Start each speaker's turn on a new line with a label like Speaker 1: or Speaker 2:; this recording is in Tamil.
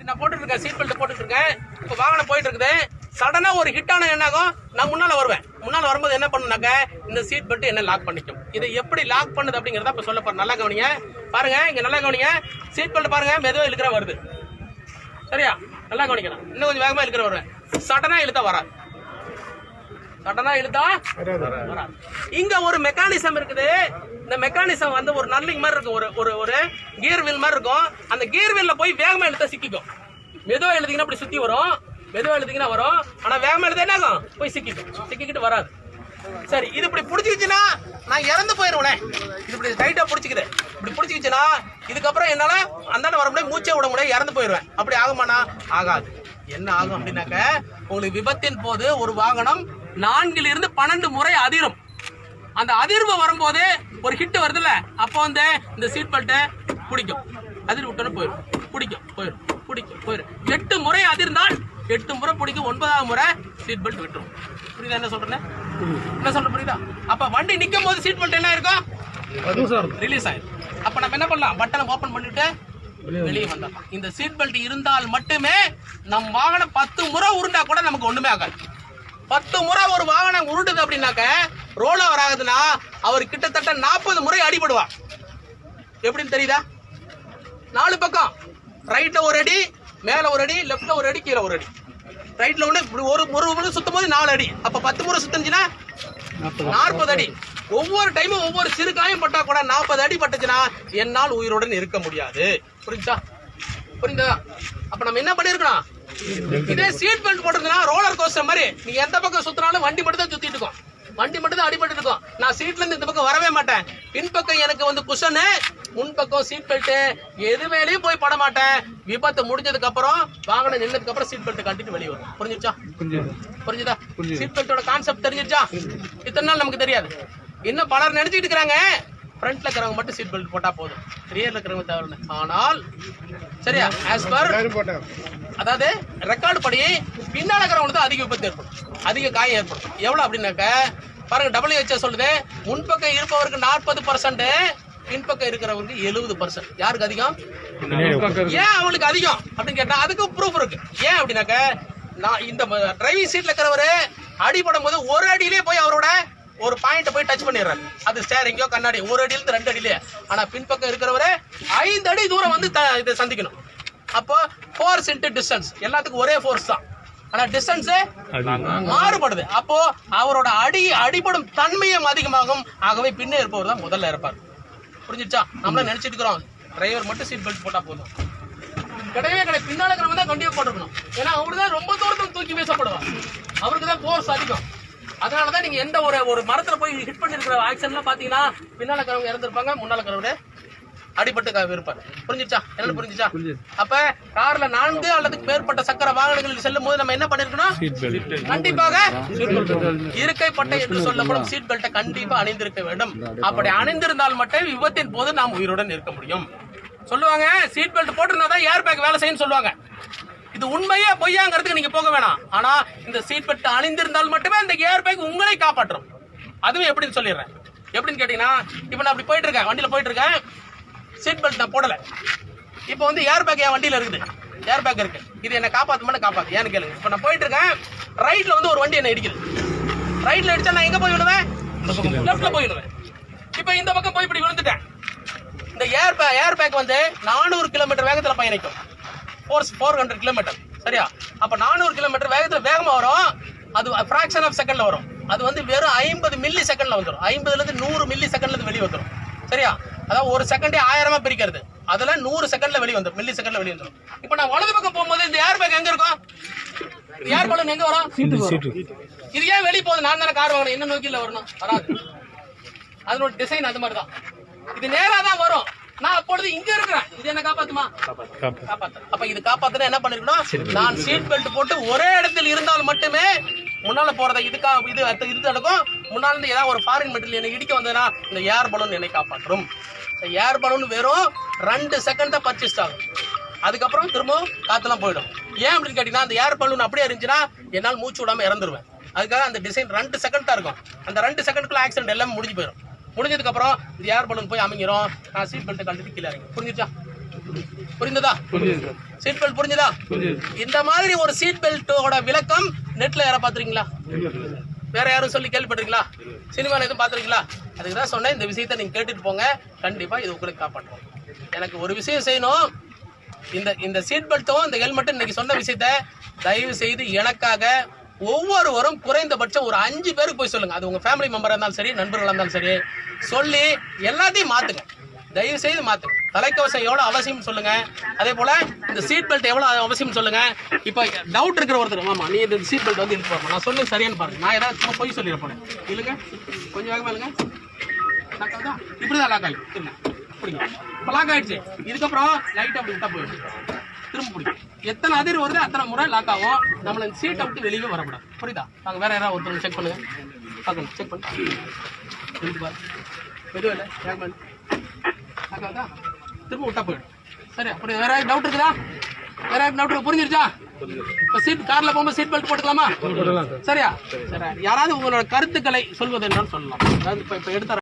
Speaker 1: இப்படி நான் போட்டுட்டு இருக்கேன் சீட் பெல்ட் போட்டுட்டு இருக்கேன் இப்போ வாகனம் போயிட்டு இருக்குது சடனா ஒரு ஹிட் ஆன என்ன ஆகும் நான் முன்னால வருவேன். முன்னால வரும்போது என்ன பண்ணுனாக்க இந்த சீட் பெல்ட் என்ன லாக் பண்ணிக்கும் இதை எப்படி லாக் பண்ணுது அப்படிங்கறத இப்ப சொல்ல போறேன். நல்லா கவனிங்க. பாருங்க இங்க நல்லா கவனிங்க. சீட் பெல்ட் பாருங்க மெதுவா இழுக்கிற வருது. சரியா? நல்லா கவனிக்கணும். இன்னும் கொஞ்சம் வேகமா இழுக்கிற வருவேன். சடனா இழுத்தா வராது. சடனா இழுத்தா வராது. இங்க ஒரு மெக்கானிசம் இருக்குது. இந்த மெக்கானிசம் வந்து ஒரு நர்லிங் மாதிரி இருக்கும். ஒரு ஒரு ஒரு கியர் வீல் மாதிரி இருக்கும். அந்த கியர் வீலில் போய் வேகமாக எழுத்த சிக்கிக்கும். மெதுவாக எழுதிங்கன்னா அப்படி சுற்றி வரும். மெதுவாக எழுதிங்கன்னா வரும். ஆனால் வேகமாக எழுத என்ன ஆகும்? போய் சிக்கிக்கும். சிக்கிக்கிட்டு வராது. சரி இது இப்படி பிடிச்சிக்கிச்சுன்னா நான் இறந்து போயிடுவேனே இது இப்படி டைட்டாக பிடிச்சிக்குது. இப்படி பிடிச்சிக்கிச்சுன்னா இதுக்கப்புறம் என்னால் அந்தாண்ட வர முடியாது மூச்சே விட முடியாது இறந்து போயிடுவேன் அப்படி ஆகுமாண்ணா? ஆகாது. என்ன ஆகும் அப்படின்னாக்க உங்களுக்கு விபத்தின் போது ஒரு வாகனம் நான்கில் இருந்து பன்னெண்டு முறை அதிரும். அந்த அதிர்வு வரும்போது ஒரு ஹிட் வருதுல்ல அப்போ வந்து இந்த சீட் பெல்ட்டை பிடிக்கும். அதிர்வு விட்டோன்னு போயிடும் பிடிக்கும் போயிடும் பிடிக்கும் போயிடும் எட்டு முறை அதிர்ந்தால் எட்டு முறை பிடிக்கும். ஒன்பதாவது முறை சீட் பெல்ட் விட்டுரும். புரியுதா என்ன சொல்றேன் என்ன சொல்ற புரியுதா? அப்ப வண்டி நிக்கும் போது சீட் பெல்ட் என்ன இருக்கும்? ரிலீஸ் ஆயிடும் அப்ப நம்ம என்ன பண்ணலாம்? பட்டனை ஓபன் பண்ணிட்டு வெளியே வந்துடலாம். இந்த சீட் பெல்ட் இருந்தால் மட்டுமே நம் வாகனம் பத்து முறை உருண்டா கூட நமக்கு ஒண்ணுமே ஆகாது. பத்து முறை ஒரு வாகனம் உருட்டுது அப்படின்னாக்க ரோல் ஓவர் ஆகுதுன்னா அவர் கிட்டத்தட்ட நாற்பது முறை அடிபடுவார். எப்படின்னு தெரியுதா? நாலு பக்கம். ரைட்ல ஒரு அடி மேல ஒரு அடி லெஃப்ட்ல ஒரு அடி கீழே ஒரு அடி. ரைட்ல ஒண்ணு இப்படி ஒரு ஒரு முறை சுத்தும் போது நாலு அடி. அப்ப பத்து முறை சுத்துச்சுன்னா நாற்பது. அடி. ஒவ்வொரு டைமும் ஒவ்வொரு சிறு காயம் பட்டா கூட நாற்பது அடி பட்டுச்சுன்னா என்னால் உயிருடன் இருக்க முடியாது. புரிஞ்சா புரிந்ததா அப்ப நம்ம என்ன பண்ணிருக்கணும்? இதே சீட் பெல்ட் போட்டிருந்தா ரோலர் கோஸ்டர் மாதிரி நீ எந்த பக்கம் சுத்தினாலும் வண்டி மட்டும் தான் சுத்திட்டு இருக்கும். வண்டி மட்டும் தான் அடிபட்டு இருக்கும். நான் சீட்ல இருந்து இந்த பக்கம் வரவே மாட்டேன். பின்பக்கம் எனக்கு வந்து குஷனு முன்பக்கம் சீட் பெல்ட் எது மேலேயும் போய் பட மாட்டேன். விபத்து முடிஞ்சதுக்கு அப்புறம் வாகனம் நின்னதுக்கு அப்புறம் சீட் பெல்ட் கட்டிட்டு வெளியே வரும் புரிஞ்சுச்சா? புரிஞ்சுதா. சீட் பெல்ட்டோட கான்செப்ட் தெரிஞ்சிருச்சா இத்தனை நாள் நமக்கு தெரியாது. இன்னும் பலர் நினைச்சிட்டு இருக்கிறாங்க. ஃப்ரண்ட்ல இருக்கிறவங்க மட்டும் சீட் பெல்ட் போட்டா போதும். ரியர்ல இருக்கிறவங்க தவிர ஆனால் சரியா? ஆஸ் பர் அதாவது ரெக்கார்டு படி பின்னால இருக்கிறவங்களுக்கு தான் அதிக விபத்து ஏற்படும். அதிக காயம் ஏற்படும். எவ்வளவு அப்படின்னாக்க பாருங்க டபிள்யூஹெச்ஓ சொல்லுது முன்பக்கம் இருப்பவருக்கு நாற்பது பர்சன்ட் பின்பக்கம் இருக்கிறவருக்கு எழுபது பர்சன்ட் யாருக்கு அதிகம்? ஏன் அவங்களுக்கு அதிகம்? அப்படின்னு கேட்டா அதுக்கு ப்ரூஃப் இருக்கு. ஏன் அப்படின்னாக்க நான் இந்த டிரைவிங் சீட்ல இருக்கிறவரு அடிபடும் போது ஒரு அடியிலே போய் அவரோட ஒரு பாயிண்ட் போய் டச் பண்ணிடுறாரு. அது ஸ்டேரிங்கோ கண்ணாடி ஒரு அடியில இருந்து ரெண்டு அடியிலே. ஆனா பின்பக்கம் இருக்கிறவரு ஐந்து அடி தூரம் வந்து த- இதை சந்திக்கணும். அப்போ ஃபோர்ஸ் இன்ட்டு டிஸ்டன்ஸ் எல்லாத்துக்கும் ஒரே ஃபோர்ஸ் தான். ஆனா டிஸ்டன்ஸ் மாறுபடுது. அப்போ அவரோட அடி அடிபடும் தன்மையும் அதிகமாகும். ஆகவே பின்னே இருப்பவர் தான் முதல்ல இருப்பார். புரிஞ்சிச்சா? நம்மள நினைச்சிட்டு இருக்கிறோம் டிரைவர் மட்டும் சீட் பெல்ட் போட்டா போதும். கிடையவே கிடையாது. பின்னால இருக்கிறவங்க தான் கண்டிப்பா போட்டுக்கணும் ஏன்னா அவரு தான் ரொம்ப தூரத்துக்கு தூக்கி வீசப்படுவார். அவருக்கு தான் ஃபோர்ஸ் அதிகம். அதனாலதான் நீங்க எந்த ஒரு ஒரு மரத்துல போய் ஹிட் பண்ணிருக்கிற ஆக்சிடென்ட்லாம் பாத்தீங்கன்னா பின்னால இருக்கிறவங்க இறந்திருப்பாங்க முன்னால இருக்கிறவங்க அடிபட்டு இருப்பார் புரிஞ்சிச்சா என்ன புரிஞ்சிச்சா அப்ப கார்ல நான்கு அல்லது மேற்பட்ட சக்கர வாகனங்களில் செல்லும் போது நம்ம என்ன பண்ணிருக்கணும்? கண்டிப்பாக இருக்கை பட்டை என்று சொல்லப்படும் சீட் பெல்ட்டை கண்டிப்பா அணிந்திருக்க வேண்டும். அப்படி அணிந்திருந்தால் மட்டும் விபத்தின் போது நாம் உயிருடன் இருக்க முடியும். சொல்லுவாங்க சீட் பெல்ட் போட்டிருந்தா தான் ஏர் பேக் வேலை செய்யும் சொல்லுவாங்க. இது உண்மையா பொய்யாங்கிறதுக்கு நீங்க போக வேணாம். ஆனா இந்த சீட் பெல்ட் அணிந்திருந்தால் மட்டுமே இந்த ஏர் பேக் உங்களை காப்பாற்றும். அதுவும் எப்படின்னு சொல்லிடுறேன். எப்படின்னு கேட்டீங்கன்னா இப்போ நான் அப்படி போயிட்டு இருக்கேன். வண்டியில போயிட்டு இருக்கேன். சீட் பெல்ட் நான் போடலை. இப்போ வந்து ஏர் பேக் என் வண்டியில் இருக்குது. ஏர் பேக் இருக்குது இது என்னை காப்பாற்றுமான்னு காப்பாற்று ஏன்னு கேளுங்க. இப்போ நான் போயிட்டு இருக்கேன் வந்து ஒரு வண்டி என்னை இடிக்குது. ரைட்டில் அடித்தா நான் எங்கே போய் விடுவேன் லெஃப்ட்டில் போய் விடுவேன் இப்போ இந்த பக்கம் போய் இப்படி விழுந்துட்டேன். இந்த ஏர் பே ஏர் பேக் வந்து நானூறு கிலோமீட்டர் வேகத்தில் பயணிக்கும். ஃபோர் ஃபோர் ஹண்ட்ரட் கிலோமீட்டர் சரியா? அப்போ நானூறு கிலோமீட்டர் வேகத்தில் வேகமாக வரும். அது ஃப்ராக்ஷன் ஆஃப் செகண்டில் வரும். அது வந்து வெறும் ஐம்பது மில்லி செகண்டில் வந்துடும் ஐம்பதுலேருந்து நூறு மில்லி செகண்ட்லேருந்து வெளியே வந்துடும் சரியா? அதாவது ஒரு செகண்டே ஆயிரமா பிரிக்கிறது. அதெல்லாம் நூறு செகண்ட்ல வெளியே வந்துடும் மில்லி செகண்ட்ல வெளியே வந்துடும் இப்போ நான் வலது பக்கம் போகும்போது இந்த ஏர் பேக் எங்க இருக்கும்? ஏர் பலூன் எங்க வரும்? இது ஏன் வெளியே போகுது? நான் தானே கார் வாங்கணும் என்ன நோக்கில வரணும்? வராது. அதனோட டிசைன் அது மாதிரி தான் இது நேரா தான் வரும். நான் அப்பொழுது இங்க இருக்கிறேன். இது என்ன காப்பாத்துமா? காப்பாத்து. அப்ப இது காப்பாத்துனா என்ன பண்ணிருக்கணும்? நான் சீட் பெல்ட் போட்டு ஒரே இடத்தில் இருந்தால் மட்டுமே முன்னால போகிறத இதுக்காக இது அடுத்த இது நடக்கும். முன்னால இருந்து ஏதாவது ஒரு ஃபாரின் மெட்டீரியல் என்னை இடிக்க வந்ததுன்னா இந்த ஏர் பலூன் என்னை காப்பாற்றும். ஏர் பலூன் வெறும் ரெண்டு செகண்ட் தான் பர்ச்சேஸ் ஆகும் அதுக்கப்புறம் திரும்பவும் காத்தெல்லாம் போயிடும். ஏன் அப்படின்னு கேட்டீங்கன்னா அந்த ஏர் பலூன் அப்படியே இருந்துச்சுன்னா என்னால் மூச்சு விடாம இறந்துருவேன். அதுக்காக அந்த டிசைன் ரெண்டு செகண்ட் தான் இருக்கும். அந்த ரெண்டு செகண்ட்குள்ள ஆக்சிடென்ட் எல்லாமே முடிஞ்சு போயிடும். முடிஞ்சதுக்கப்புறம் இந்த ஏர் பலூன் போய் அமைங்கிறோம் நான் சீட் பெல்ட்டை கழட்டி கீழே இறங்கி புரிஞ்சிச்சா? புரிந்ததா? சீட் பெல்ட் புரிஞ்சுதா? இந்த மாதிரி ஒரு சீட் பெல்ட்டோட விளக்கம் நெட்ல யாரா பாத்துறீங்களா வேற யாரும் சொல்லி கேள்விப்பட்டிருக்கீங்களா? சினிமால எதுவும் பாத்துருக்கீங்களா அதுக்கு தான் சொன்னேன் இந்த விஷயத்தை நீங்க கேட்டுட்டு போங்க. கண்டிப்பா இது உங்களுக்கு காப்பாற்றும். எனக்கு ஒரு விஷயம் செய்யணும். இந்த இந்த சீட் பெல்ட்டும் இந்த ஹெல்மெட்டும் இன்னைக்கு சொன்ன விஷயத்த தயவு செய்து எனக்காக ஒவ்வொருவரும் குறைந்தபட்சம் ஒரு அஞ்சு பேருக்கு போய் சொல்லுங்க. அது உங்க ஃபேமிலி மெம்பரா இருந்தாலும் சரி நண்பர்களா இருந்தாலும் சரி சொல்லி எல்லாத்தையும் மாத்துங்க. தயவு செய்து மாத்துங்க தலைக்கவசம் எவ்வளவு அவசியம் சொல்லுங்க. அதே போல இந்த சீட் பெல்ட் எவ்வளவு அவசியம் சொல்லுங்க. இப்போ டவுட் இருக்கிற ஒருத்தர் ஆமா நீ இந்த சீட் பெல்ட் வந்து இழுத்து நான் சொன்னது சரியானு பாருங்க. நான் ஏதாவது சும்மா பொய் சொல்லிட போனேன் இல்லைங்க? கொஞ்சம் வேகமா இல்லைங்க இப்படி தான் இப்படிதான் லாக் ஆகிடும் இல்லை பிடிங்க. இப்போ லாக் ஆகிடுச்சு இதுக்கப்புறம் லைட் அப்படி விட்டா போயிடுச்சு திரும்ப பிடிக்கும் எத்தனை அதிர் வருது அத்தனை முறை லாக் ஆகும். நம்மள இந்த சீட்டை விட்டு வெளியே வரக்கூடாது. புரியுதா? நாங்கள் வேற யாராவது ஒருத்தர் செக் பண்ணுங்க. பார்க்கணும். செக் பண்ணுங்க இழுத்து இல்லை? வேகமா திரும்ப விட்டா போயிடும் சரி அப்படி வேற டவுட் இருக்குதா? வேற டவுட் புரிஞ்சிருச்சா? இப்போ சீட் கார்ல போகும்போது சீட் பெல்ட் போட்டுக்கலாமா? சரியா? சரி யாராவது உங்களோட கருத்துக்களை சொல்வது என்றால் சொல்லலாம். அதாவது இப்போ இப்போ எடுத்த